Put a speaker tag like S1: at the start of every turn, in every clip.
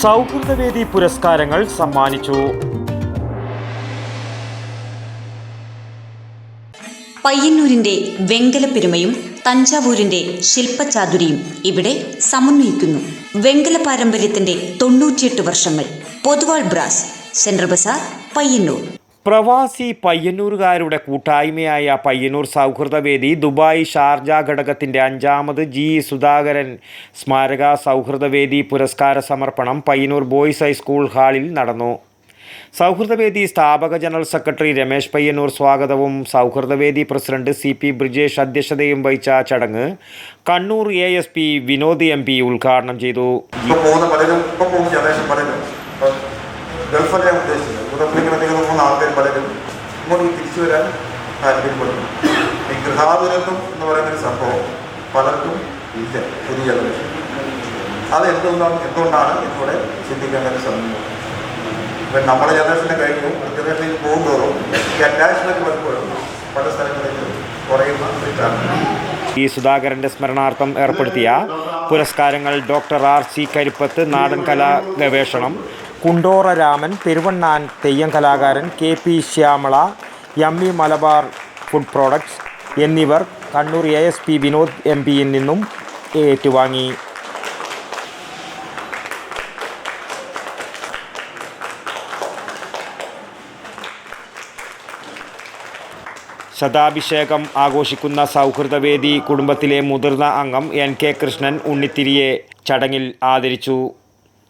S1: സൗഹൃദവേദി പുരസ്കാരങ്ങൾ സമ്മാനിച്ചു.
S2: പയ്യന്നൂരിന്റെ വെങ്കലപ്പെരുമയും തഞ്ചാവൂരിന്റെ ശില്പചാതുരിയും ഇവിടെ സമന്വയിക്കുന്നു. വെങ്കല പാരമ്പര്യത്തിന്റെ തൊണ്ണൂറ്റിയെട്ട് വർഷങ്ങൾ. Poduval brass central bazaar Payyanur.
S1: പ്രവാസി പയ്യന്നൂരുകാരുടെ കൂട്ടായ്മയായ പയ്യന്നൂർ സൗഹൃദവേദി ദുബായ് ഷാർജ ഘടകത്തിന്റെ അഞ്ചാമത് ജി സുധാകരൻ സ്മാരക സൗഹൃദവേദി പുരസ്കാര സമർപ്പണം പയ്യന്നൂർ ബോയ്സ് ഹൈസ്കൂൾ ഹാളിൽ നടന്നു. സൗഹൃദവേദി സ്ഥാപക ജനറൽ സെക്രട്ടറി രമേശ് പയ്യന്നൂർ സ്വാഗതവും സൗഹൃദവേദി പ്രസിഡന്റ് സി പി ബ്രിജേഷ് അധ്യക്ഷതയും വഹിച്ച ചടങ്ങ് Kannur A S P Vinod M P ഉദ്ഘാടനം ചെയ്തു.
S3: അധികം പോകുന്ന ആൾക്കാർ പലരും ഇങ്ങോട്ട് തിരിച്ചു വരാൻ താല്പര്യപ്പെടുന്നു. ഈ ഗൃഹാതുരത്വം എന്ന് പറയുന്ന ഒരു സംഭവം പലർക്കും ഇല്ല പുതിയ അത് എന്തുകൊണ്ടാണ് എന്തുകൊണ്ടാണ് ഇതിലൂടെ ചിന്തിക്കേണ്ട ഒരു സമയം ഇപ്പം നമ്മുടെ ജനറേഷനെ കഴിഞ്ഞു ജനറേഷനിൽ പോകുമ്പോഴും ഈ അറ്റാച്ച്മെന്റ് പലപ്പോഴും പല സ്ഥലങ്ങളിലും കുറയുന്ന തെറ്റാണ്
S1: സുധാകരന്റെ സ്മരണാർത്ഥം ഏർപ്പെടുത്തിയ പുരസ്കാരങ്ങൾ ഡോക്ടർ ആർ സി കരിപ്പത്ത് നാടൻ കലാ ഗവേഷണം കുണ്ടോറ രാമൻ പെരുവണ്ണാൻ തെയ്യം കലാകാരൻ K P Shyamala M yummy Malabar food products എന്നിവർ Kannur A S P Vinod M പിയിൽ നിന്നും ഏറ്റുവാങ്ങി. ശതാഭിഷേകം ആഘോഷിക്കുന്ന സൗഹൃദവേദി കുടുംബത്തിലെ മുതിർന്ന അംഗം എൻ കെ കൃഷ്ണൻ ഉണ്ണിത്തിരിയെ ചടങ്ങിൽ ആദരിച്ചു.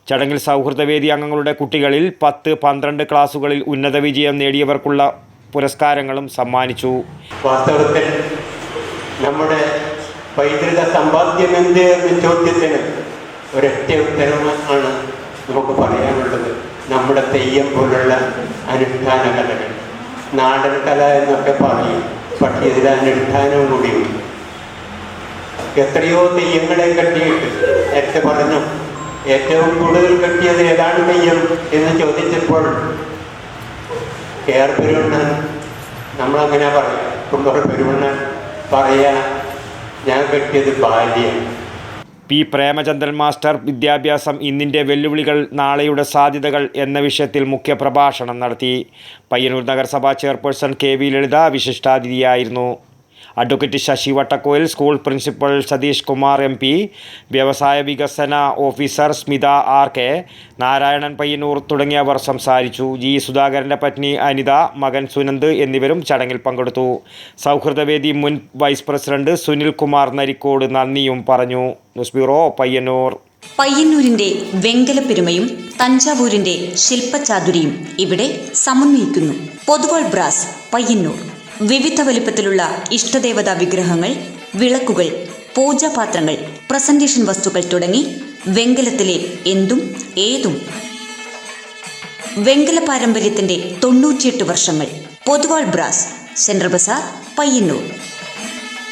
S1: ചടങ്ങിൽ സൗഹൃദവേദി അംഗങ്ങളുടെ കുട്ടികളിൽ പത്ത് പന്ത്രണ്ട് ക്ലാസുകളിൽ ഉന്നത വിജയം നേടിയവർക്കുള്ള പുരസ്കാരങ്ങളും സമ്മാനിച്ചു.
S4: വാസ്തവത്തിൽ നമ്മുടെ പൈതൃക സമ്പാദ്യം എന്ത് എന്ന ചോദ്യത്തിന് ഒരൊറ്റ ഉത്തരം ആണ് നമുക്ക് പറയാനുള്ളത്. നമ്മുടെ തെയ്യം പോലുള്ള അനുഷ്ഠാന കലകൾ നാടൻ കല എന്നൊക്കെ പറയും. പക്ഷേ ഇതിൽ അനുഷ്ഠാനവും കൂടിയുണ്ട്. എത്രയോ തെയ്യങ്ങളെ കെട്ടിയിട്ട് നേരത്തെ പറഞ്ഞു ഏറ്റവും കൂടുതൽ കിട്ടിയത് ഏതാണ് തെയ്യം എന്ന് ചോദിച്ചപ്പോൾ കെ നമ്മളങ്ങനെ പറയാം? കുണ്ടോറ പെരുവണ്ണൻ പറയാ ഞാൻ കിട്ടിയത് ബാല്യം.
S1: പി. പ്രേമചന്ദ്രൻ മാസ്റ്റർ വിദ്യാഭ്യാസം ഇന്നിന്റെ വെല്ലുവിളികൾ നാളെയുടെ സാധ്യതകൾ എന്ന വിഷയത്തിൽ മുഖ്യപ്രഭാഷണം നടത്തി. പയ്യന്നൂർ നഗരസഭാ chairperson K V Lalitha വിശിഷ്ടാതിഥിയായിരുന്നു. Advocate Sasi Vattakkoyil school principal Satheesh Kumar M P വ്യവസായ വികസന officer Smitha R K Narayanan Payyanur തുടങ്ങിയവർ സംസാരിച്ചു. ജി. സുധാകരന്റെ പത്നി അനിത മകൻ സുനന്ദ് എന്നിവരും ചടങ്ങിൽ പങ്കെടുത്തു. സൗഹൃദവേദി മുൻ വൈസ് പ്രസിഡന്റ് സുനിൽ കുമാർ നരിക്കോട് നന്ദിയും പറഞ്ഞു. News bureau Payyanur.
S2: പയ്യന്നൂരിന്റെ വെങ്കലപ്പെരുമയും തഞ്ചാവൂരിന്റെ ശില്പചാതുരിയും ഇവിടെ സമന്വയിക്കുന്നു. പൊതുവാൾ ബ്രാസ് പയ്യന്നൂർ. വിവിധ വലിപ്പത്തിലുള്ള ഇഷ്ടദേവതാ വിഗ്രഹങ്ങൾ വിളക്കുകൾ പൂജാപാത്രങ്ങൾ പ്രസന്റേഷൻ വസ്തുക്കൾ തുടങ്ങി വെങ്കലത്തിലെ എന്തും ഏതും. വെങ്കല പാരമ്പര്യത്തിന്റെ തൊണ്ണൂറ്റിയെട്ട് വർഷങ്ങൾ. Poduval brass central bazaar Payyanur.